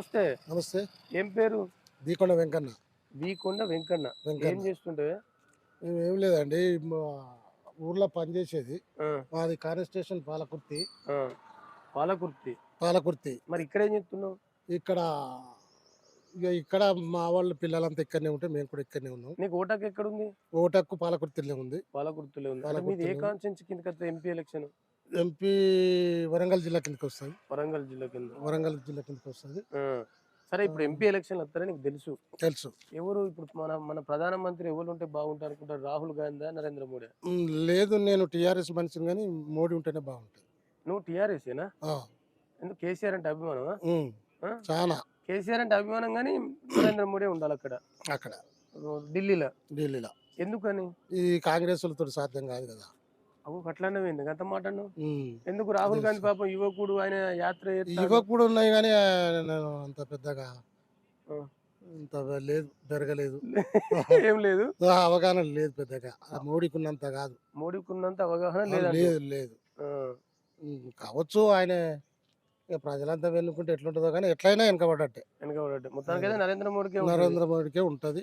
నమస్తే. నమస్తే. ఏం పేరు? దీకొండ వెంకన్న. వీకొండ వెంకన్న. ఏం చేస్తుంటే మేము ఏం లేదండి మా ఊర్లో పనిచేసేది మాది కాన్స్టేషన్ పాలకుర్తి. పాలకుర్తి. పాలకుర్తి. మరి ఇక్కడ ఏం చేస్తున్నావు? ఇక్కడ ఇక ఇక్కడ మా వాళ్ళ పిల్లలంతా ఇక్కడనే ఉంటే మేము కూడా ఇక్కడనే ఉన్నాం. నీకు ఓటాకు ఎక్కడ ఉంది ఓటక్కు పాలకుర్తిలో ఉంది. పాలకుర్తిలో ఉంది. ఏ. కాన్స్టెన్సీ వస్తే ఎంపీ ఎలక్షన్? ఎంపీ వరంగల్ జిల్లా కిందకి వస్తుంది వరంగల్ జిల్లా కింద. వరంగల్ జిల్లా కిందకి వస్తుంది. సరే ఇప్పుడు ఎంపీ ఎలక్షన్లు వస్తారని నీకు తెలుసు. తెలుసు. ఎవరు ఇప్పుడు మన మన ప్రధానమంత్రి ఎవరు ఉంటే బాగుంటారు అనుకుంటారు? రాహుల్ గాంధీ రానరేంద్ర మోడీ? లేదు నేను టీఆర్ఎస్ మనిషిని కానీ మోడీ ఉంటేనే బాగుంటుంది. నువ్వు టీఆర్ఎస్ఏనా ఎందుకు కేసీఆర్ అంటే అభిమానమా? చాలా కేసీఆర్ అంటే అభిమానం కానీ నరేంద్ర మోడీ ఉండాలి అక్కడ. అక్కడ. ఢిల్లీలో. ఢిల్లీలో. ఎందుకని? ఈ కాంగ్రెస్ సాధ్యం కాదు కదా. అవు అట్లానే పోయింది అంత మాట. ఎందుకు రాహుల్ గాంధీ. పాపం యువకుడు ఆయన యాత్ర చేస్తాడు. ఇవ్వ కూడా ఉన్నాయి కానీ నేను అంత పెద్దగా. అంత లేదు పెరగలేదు ఏం లేదు అవగాహన లేదు పెద్దగా మోడీకి ఉన్నంత కాదు మోడీకి ఉన్నంత అవగాహన లేదు లేదు కావచ్చు ఆయన ఇక ప్రజలంతా వెన్నుకుంటే ఎట్లుంటుందో కానీ ఎట్లయినా వెనకబడ్డట్టే వెనకబడ్డట్టు మొత్తానికైతే నరేంద్ర మోడీకే ఉంటుంది. నరేంద్ర మోడీకే ఉంటది.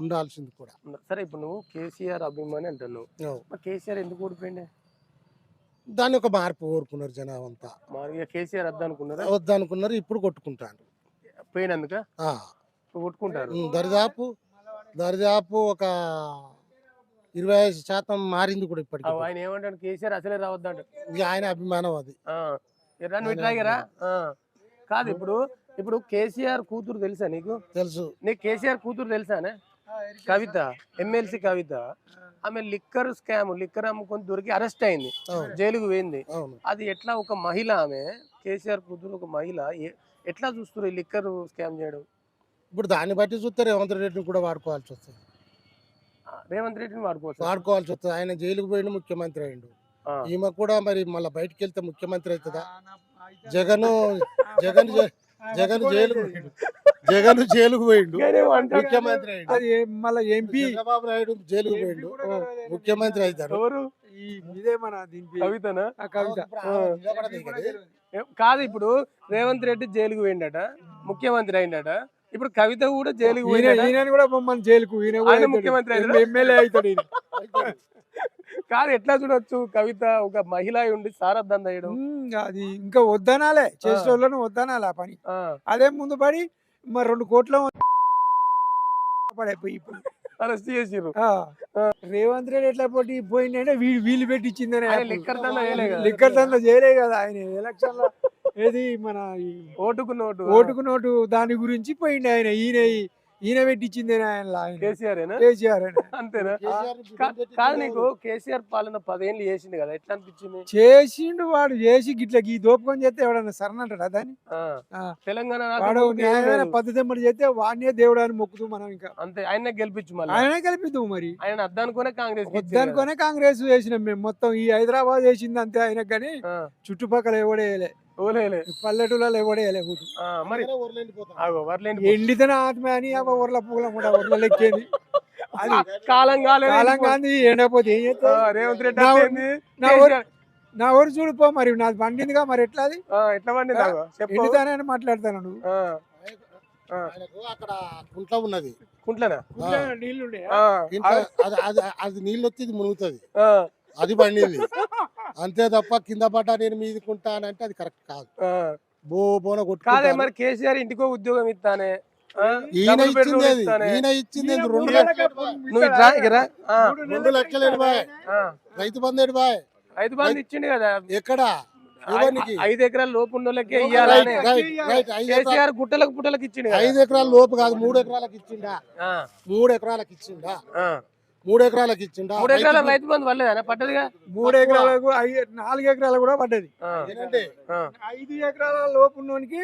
ఉండాల్సింది కూడా. సరే ఇప్పుడు నువ్వు కేసీఆర్ అభిమాని అంటున్నావు. కేసీఆర్ ఎందుకు ఓడిపోయిండే? దాన్ని ఒక మార్పు కోరుకున్నారు జనం అంతా కేసీఆర్ వద్ద అనుకున్నారా వద్దనుకున్నారు ఇప్పుడు కొట్టుకుంటాను పోయినందుక? కొట్టుకుంటారు. దరిదాపు దరిదాపు ఒక ఇరవై ఐదు శాతం మారింది కూడా ఇప్పటికి. ఆయన ఏమంటాడు? కేసీఆర్ అసలే రావద్దంట. ఆయన అభిమానం అది. ఎర్రా నువ్వు ఇట్లా కాదు ఇప్పుడు ఇప్పుడు కేసీఆర్ కూతురు తెలుసా నీకు? తెలుసు. నీకు కేసీఆర్ కూతురు తెలుసానే కవిత ఎమ్మెల్సీ కవిత. ఆమె లిక్కర్ స్కామ్ లిక్కర్ అమ్ముకొని దొరికి అరెస్ట్ అయింది. జైలుకు పోయింది. అది ఎట్లా ఒక మహిళ ఆమె కేసీఆర్ కూతురు ఒక మహిళ ఎట్లా చూస్తారు ఈ లిక్కర్ స్కామ్ చేయడం? ఇప్పుడు దాన్ని బట్టి చూస్తే రేవంత్ రెడ్డిని కూడా వాడుకోవాల్సి వస్తుంది. రేవంత్ రెడ్డిని వాడుకోవచ్చు. వాడుకోవాల్సి వస్తుంది. ఆయన జైలుకు పోయిన ముఖ్యమంత్రి అయిండు. ఆ. ఈమె కూడా మరి మళ్ళీ బయటికి వెళ్తే ముఖ్యమంత్రి అవుతుందా? జగన్ జగన్ జగన్ జైలుకు పోయిండు. జగన్ జైలుకు పోయిండు. ముఖ్యమంత్రి మళ్ళీ ఎంపీ చంద్రబాబు నాయుడు జైలుకు పోయిండు. ముఖ్యమంత్రి అవుతారు. ఎవరు? ఈ ఇదే మన దీని కవితనా? ఆ కవిత. కాదు ఇప్పుడు రేవంత్ రెడ్డి జైలుకు పోయిండట. ముఖ్యమంత్రి అయిందట ఇప్పుడు కవిత కూడా జైలుకు ఈయన కూడా బొమ్మని జైలుకు. ముఖ్యమంత్రి? ఎమ్మెల్యే అవుతాడు. కాదు ఎట్లా చూడొచ్చు? కవిత ఒక మహిళ ఉండి సారథ్యం చేయడం. అది ఇంకా వద్దనాలే. చేసే వాళ్ళను వద్దనాలి ఆ పని. అదే ముందు పడి మరి రెండు కోట్ల పడైపోయి ఇప్పుడు. అరెస్ట్ చేసిర్రు. రేవంత్ రెడ్డి ఎట్లా పోటీ పోయిందంటే వీళ్ళు వీళ్ళు పెట్టి ఇచ్చిందనే ఆయన లిక్కర్ దందా చేయలే కదా. లిక్కర్ దందా చేయలే కదా ఆయన. ఎలక్షన్లో ఏది మన ఓటుకు నోటు. ఓటుకు నోటు దాని గురించి పోయిండు ఆయన. ఈయన ఈయన పెట్టించిందేనే ఆయన ఆయన కేసీఆర్ ఏనా? కేసీఆర్ ఆయన అంతేనా? కాదు. నీకు కేసీఆర్ పాలన పదేళ్ళు చేసింది కదా ఎట్లా అనిపించింది? చేసిండు వాడు చేసి గిట్ల ఈ దోపకం చేస్తే ఎవడన్నా సరనంటాడా దాన్ని? ఆ, ఆ. తెలంగాణ వాడు రాష్ట్రం న్యాయమైన పద్ధతి ఎమ్మడి చేస్తే వాడినే దేవుడు అని మొక్కుతూ మనం ఇంకా. అంతే ఆయన గెలిపించు మళ్ళీ. ఆయనే కల్పిద్దాం మరి. ఆయన అద్దనుకునే కాంగ్రెస్ వద్దనుకోనే కాంగ్రెస్ వేసినాం మేము మొత్తం. ఈ హైదరాబాద్ వేసింది అంతే ఆయనకు కానీ చుట్టుపక్కల ఎవడేయలే. ఓలేలే. పల్లెటూళ్ళలో ఎవడేయలే ఓటు ఆ, మరి అందుకనే ఊర్లేండిపోతాం. ఆగో వర్లేండి ఎండితేనే ఆత్మ అని ఊర్ల పూల కూడా ఊర్ల లెక్కేది. అది కాలం కాలేదు కాలం గాంధీ ఎండపోతే ఏం ఆ, చేస్తావు రేవంత్ రెడ్డి నా-? నా ఊరు నా ఊరు చూడిపో మరి నాది పండిందిగా మరి ఎట్లా అది ఆ, ఎట్లా పండింది ఆగో, చెప్పు. ఎండితేనే అని మాట్లాడతాను నువ్వు. ఆ, ఆ. ఆయనకు అక్కడ కుంట ఉన్నది. కుంట్లనా? ఆ, ఇంట్లో అది అది అది నీళ్ళు వచ్చి ఇది మునుగుతుంది. ఆ, అది పండింది. అంతే తప్ప కింద పడ్డా నేను మీదికుంటా అని అంటే అది కరెక్ట్ కాదు. బో బోన కాదే కొట్టుకుంటారు. మరి కేసీఆర్ ఇంటికో ఉద్యోగం ఇస్తానే? ఆ, ఈయన డబుల్ ఇచ్చింది అది ఇస్తానే. ఈయన ఇచ్చింది అది రెండు మూడు లక్షలు నెలలకు నువ్వు ఇట్రా ఇకరా ఆ, రెండు లక్షలు ఆ. రైతు బంధు బాయ్. ఐదు ఇచ్చిండు కదా. ఎక్కడ? ఎవరికి? ఐ- ఐదు ఎకరాల లోపు ఉన్న వాళ్ళకే రైట్ ఇయ్యాలని రైట్ రైట్ ఐదు ఎకరాలు కేసీఆర్ గుట్టలకు పుట్టలకు ఇచ్చిండు కదా. ఐదు ఎకరాల లోపు కాదు మూడు ఎకరాలకు ఇచ్చిండా? ఆ, మూడు ఎకరాలకు ఇచ్చిండా? ఆ. మూడు ఎకరాలకు ఇచ్చిండా? మూడు ఎకరాల రైతు బంధు పడలేదా? పడ్డదిగా? మూడు ఎకరాలకు నాలుగు ఎకరాలు కూడా పడ్డది. ఏంటంటే? ఐదు ఎకరాల లోపు ఉన్నోనికి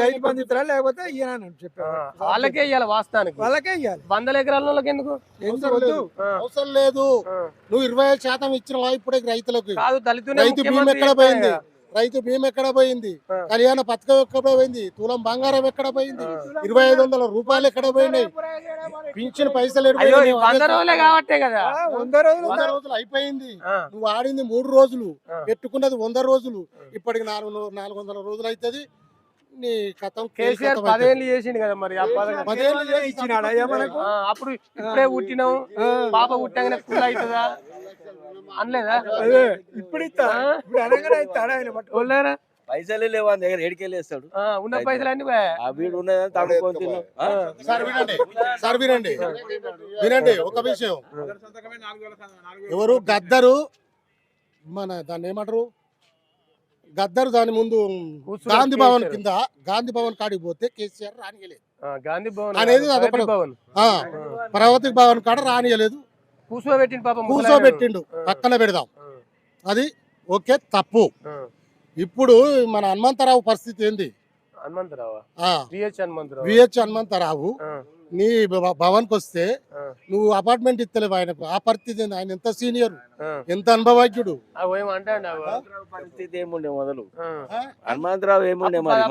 రైతు బంధు ఇస్తారా లేకపోతే ఇయ్యనా అని ఆ. చెప్పారు వాళ్ళకే ఇయ్యాలి వాస్తవానికి. వాళ్ళకే ఇయ్యాలి. వందల ఎకరాల వాళ్ళకి ఎందుకు? అవసరం వద్దు లేదు. నువ్వు ఇరవై ఐదు శాతం ఇచ్చిన ఇప్పుడే రైతులకు. కాదు దళితునే రైతు బీమా ముఖ్యమంత్రి ఎక్కడ పోయింది. రైతు బీమా ఎక్కడ పోయింది. కళ్యాణ పథకం ఎక్కడ పోయింది? తులం బంగారం ఎక్కడ పోయింది. ఇరవై ఐదు వందల రూపాయలు ఎక్కడ పోయినాయి? పింఛన్ పైసలు అయ్యో ఈ? వంద రోజులే కాబట్టే కదా. వంద రోజులు వంద రోజులు అయిపోయింది. ఆ, నువ్వు ఆడింది మూడు రోజులు. ఆ. పెట్టుకున్నది వంద రోజులు. ఇప్పటికి నాలుగు నూ- నాలుగు వందల రోజులు అవుతుంది నీ కథం కేసీఆర్ పదేళ్ళు చేసిండు కదా మరి ఆ పథకం పదేళ్ళు చేసి ఇచ్చినాడు అయ్యా మనకు? ఆ, అప్పుడు ఇప్పుడే పుట్టినాం. పాప పుట్టగానే ఫుల్ అవుతుందా అనలేదా? అదే ఇప్పుడు ఇస్తా ఇప్పుడు అనగానే ఇస్తాడు ఆయన వాళ్ళారా? పైసలు లేవు అని దగ్గర ఏడికెళ్ళేస్తాడు ఆ, ఉన్న పైసలు. అన్ని వీడు ఉన్నదని తడుకొని? సార్ వినండి. సార్ వినండి. వినండి ఒక విషయం. ఎవరు? గద్దరు. మన దాన్ని ఏమంటారు? గద్దరు దాని ముందు గాంధీ భవన్. కింద గాంధీ భవన్ కాడికి పోతే కేసీఆర్ రానియలేదు. గాంధీ భవన్ అనేది భవన్ ఆ, ప్రగతి భవన్ కాడ రానియలేదు. కూర్చోబెట్టిండు పాపం కూర్చోబెట్టిండు. పక్కన పెడదాం. అది ఓకే తప్పు. ఇప్పుడు మన హనుమంతరావు పరిస్థితి ఏంది? హనుమంతరావా? విహెచ్ హనుమంతరావు? విహెచ్ హనుమంతరావు ఆ, నీ భవన్కి వస్తే నువ్వు అపార్ట్మెంట్ ఇస్తలేవు ఆయనకు ఆ పరిస్థితి ఏంది? ఆయన ఎంత సీనియర్. ఎంత అనుభవజ్ఞుడు. పరిస్థితి ఏముండే మొదలు? హనుమంతరావు ఏముండే మొదలు?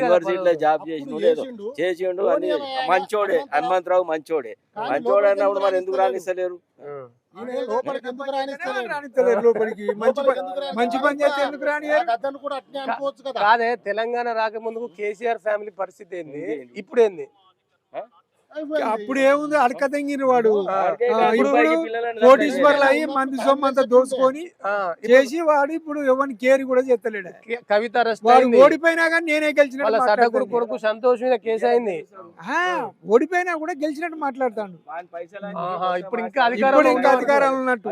యూనివర్సిటీలో. జాబ్ చేసిండు. చేసిండు. అని మంచోడే హనుమంతరావు- మంచోడే. మంచోడు అన్నప్పుడు మరి ఎందుకు రాణిస్తలేరు లోపలికి ఎందుకు రానిస్తలేడు? రానిస్తలేరు లోపలికి? మంచి లోపలికి పని ఎందుకు రానిస్తలేడు? మంచి పని చేస్తే ఎందుకు రాని ఆ గద్దను కూడా అట్నే అనుకోవచ్చు కదా. కాదే తెలంగాణ రాకముందుకు కేసీఆర్ ఫ్యామిలీ పరిస్థితి ఏంది? ఇప్పుడు ఏంది అప్పుడు ఏముంది? అడక తెంగిన వాడు. ఇప్పుడు కోటీశ్వర్లు అయ్యి మంది సొమ్ము అంతా ఇప్పుడు చేసి వాడు ఇప్పుడు ఎవరిని కేర్ కూడా చేస్తలేడు. కవిత వాడు ఓడిపోయినా కానీ నేనే మాట్లాడతాడు. కొడుకు సంతోష్ మీద కేసు అయింది. ఆ, ఓడిపోయినా కూడా గెలిచినట్టు మాట్లాడతాడు కోసం ఇప్పుడు ఇంకా అధికారంలో ఇప్పుడు ఇంకా ఉన్నాడు. అధికారం ఉన్నట్టు?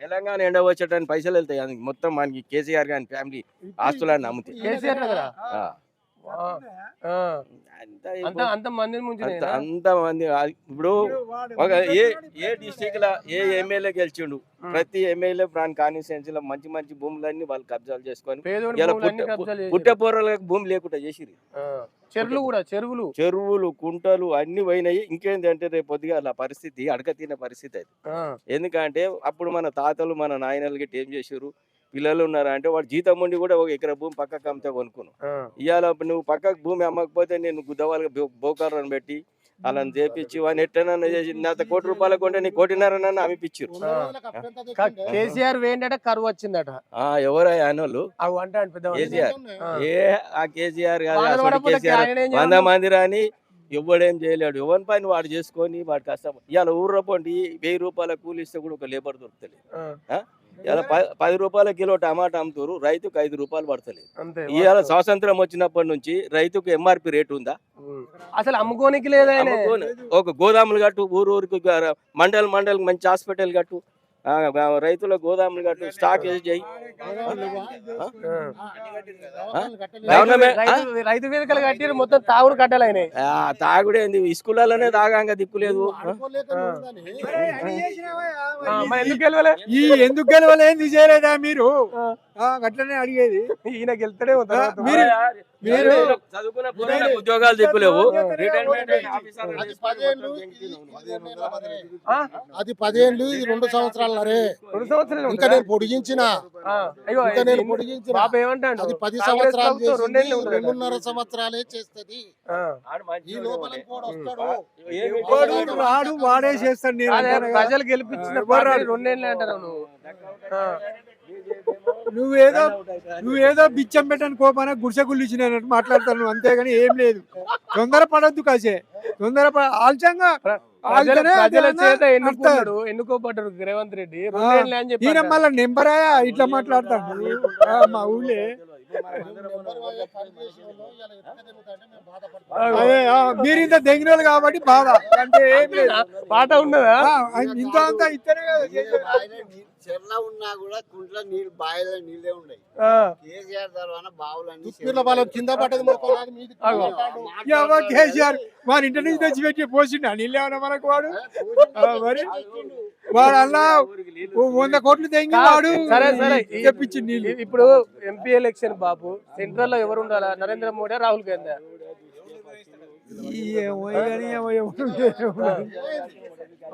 తెలంగాణ ఎండ వచ్చేటానికి పైసలు వెళ్తాయి. మొత్తం మనకి కేసీఆర్ గాని ఫ్యామిలీ ఆస్తులని నమ్ముతాయి. అంత అంత ఇప్పుడు అంత మంది ఇప్పుడు ఒక ఏ ఏ డిస్టిక్ లా ఏ ఎమ్మెల్యే గెలిచిండు? ప్రతి ఎమ్మెల్యే ప్రాన్ కాన్స్టిట్యున్సీ లో మంచి మంచి భూములన్నీ వాళ్ళు కబ్జాలు చేసుకొని పేదోడి ఇలా భూములన్నీ పుట్ట- కబ్జాలు చేసి- పుట్టే పూర్వలకు భూమి లేకుండా చేసిరు ఆ. చెరువులు కూడా చెరువులు. చెరువులు కుంటలు అన్ని పోయినాయి. ఇంకేంది అంటే రేపు పొద్దుగా అలా పరిస్థితి అడక తినే పరిస్థితి అది. ఎందుకంటే అప్పుడు మన తాతలు మన నాయనలు గిట్ట ఏం చేసారు పిల్లలు ఉన్నారా అంటే వాడు జీతం ఉండి కూడా ఒక ఎకరా భూమి పక్కకు అమ్మితే కొనుక్కును. ఇవాళ నువ్వు పక్కకు భూమి అమ్మకపోతే నేను గుద్దవాళ్ళకి బో- బోకాలను పెట్టి వాళ్ళని చేపించి వాడిని ఎట్టనన్నా చేసి నాత కోటి రూపాయలు కొంటే నీ కోటిన్నరనన్నా అమ్మిపించారు? కేసీఆర్ వేయండట కరువు వచ్చిందట. ఆ ఎవరయ్యా అనోళ్ళు కేసీఆర్. ఏ ఆ కేసీఆర్ కాదు కేసీఆర్ వంద? మంది రాని ఎవ్వడేం చేయలేడు. ఎవరి పని వాడు చేసుకొని వాడు కష్టం ఇవాళ ఊర్లో పోండి వెయ్యి రూపాయల కూలి ఇస్తే కూడా ఒక లేబర్ దొరుకుతలేదు. ఆ. ఇలా పది రూపాయల కిలో టమాటా అమ్ముతారు రైతుకు ఐదు రూపాయలు పడతలేదు ఇవాళ స్వాతంత్రం వచ్చినప్పటి నుంచి రైతుకు ఎంఆర్పి రేటు ఉందా. అసలు అమ్ముకోనికి లేదు. ఒక గోదాములు కట్టు ఊరు ఊరికి మండల్ మండల్ మంచి హాస్పిటల్ కట్టు రైతుల గోదాములు కట్టు స్టాక్ చేయి? రైతు వేదికలు కట్టిరు మొత్తం తాగుడు కట్టాలి ఆయన. ఆ, తాగుడేంది స్కూళ్ళలోనే తాగాక దిక్కులేదు ఎందుకు గెలవలే? ఈ ఎందుకు గెలవలేంది చేయలేదా మీరు? అట్లనే అడిగేది. ఈయన గెలుతాడే మీరు మీరు చదువుకున్న ఉద్యోగాలు దిక్కులేవు రిటైర్మెంట్ ఆఫీసర్ అది పదేళ్ళు ఇది. అది పదేళ్ళు ఇది రెండు రెండు సంవత్సరాలు ఇంకా నేను పొడిగించిన. ఇంకా నేను పొడిగించిన. అది పది సంవత్సరాలు. రెండున్నర సంవత్సరాలే చేస్తది. ఈ లోపల కూడా వస్తాడు. వాడు రాడు వాడే చేస్తాడు నేను. ప్రజలు గెలిపించిన రాడు? రెండేళ్ళు అంటారు నువ్వు. ఆ. నువ్వేదో నువ్వేదో బిచ్చం పెట్టని కోపాన గుడిసె గుళ్ళిచ్చిన మాట్లాడతాను అంతేగాని ఏం లేదు. తొందర పడద్దు కాసే. తొందర ఆల్చంగా ఎన్నుకోబడ్డారు రేవంత్ రెడ్డి? ఈయన మళ్ళా నెంబరాయా? ఇట్లా మాట్లాడతాడు. మా ఊళ్ళే. మీరు ఇంత దెంగినోళ్ళు కాబట్టి బాధ. అంటే ఏం లేదు. పాట ఉన్నదా? ఆ, ఇంత అంతా చేసేది. చెర్ల ఉన్నా కూడా కుంట్ల నీళ్ళు బావిలో నీళ్ళే ఉన్నాయి. ఆ. కేసీఆర్ తర్వాత వాళ్ళ కింద పడ్డది. ఎవ కేసీఆర్? వారి ఇంటి నుంచి తెచ్చి పెట్టి పోసిండు. నీళ్ళేమన్నా మనకు వాడు? ఆ, మరి? వాడు అలా వంద కోట్లు తెంగి వాడు సరే, సరే. ఈ- తెప్పించి నీళ్ళు. ఇప్పుడు ఎంపీ ఎలక్షన్ బాబు సెంట్రల్లో ఎవరు ఉండాలా? నరేంద్ర మోడీ రాహుల్ గాంధీ.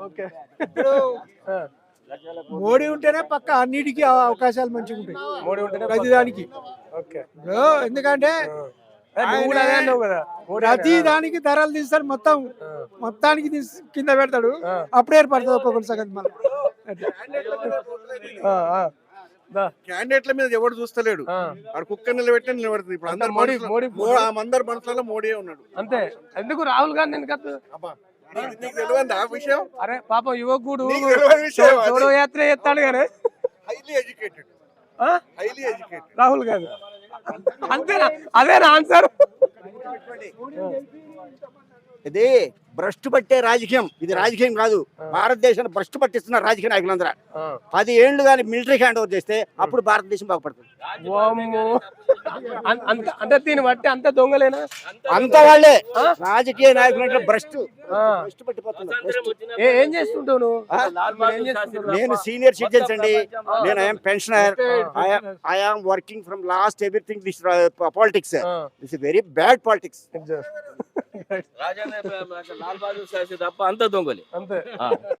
ఓకే. ఆ. మోడీ ఉంటేనే పక్క అన్నిటికీ అవకాశాలు మంచిగా ఉంటాయి. మోడీ ఉంటేనే ప్రతిదానికి. ఓకే. ఎందుకంటే ప్రతి దానికి ధరలు తీస్తాడు మొత్తం మొత్తానికి కింద పెడతాడు. అప్పుడు ఏర్పడుతుంది ఒక్కొక్కటి సగం మళ్ళీ అట్లా. ఆ, ఆ. దా. క్యాండిడేట్ల మీద ఎవడు చూస్తలేడు. ఆ, ఆడు కుక్క నిలబెట్టి నిలబడుతుంది ఇప్పుడు అందరు మోడీ మోడీ అందరు మనుషులలో మోడీ ఉన్నాడు. అంతే. ఎందుకు రాహుల్ గాంధీ అరే పాపం యువకుడు చోడో యాత్ర చేస్తాడు కానీ హైలీ ఎడ్యుకేటెడ్ ఆ? హైలీ ఎడ్యుకేటెడ్ రాహుల్ గాంధీ అంతేనా? అదేనా ఆన్సర్ ఇది భ్రష్టు పట్టే రాజకీయం. ఇది రాజకీయం కాదు. భారతదేశాన్ని భ్రష్టు పట్టిస్తున్న రాజకీయ నాయకులందరూ. పది ఏళ్ళు కానీ మిలిటరీ హ్యాండ్ ఓవర్ చేస్తే అప్పుడు భారతదేశం బాగుపడుతుంది. అంటే దీన్ని బట్టి అంత దొంగలేనా? అంత వాళ్ళే. రాజకీయ నాయకులు అంటే భ్రష్టు. పట్టిపోతున్నారు. ఏ- చేస్తుంటావు? నేను సీనియర్ సిటిజన్స్ అండి నేను I'm pensioner I'm working from last everything this politics this very bad politics Rajanna Lal Bahadur Shastri తప్ప అంత దొంగలే అంతే.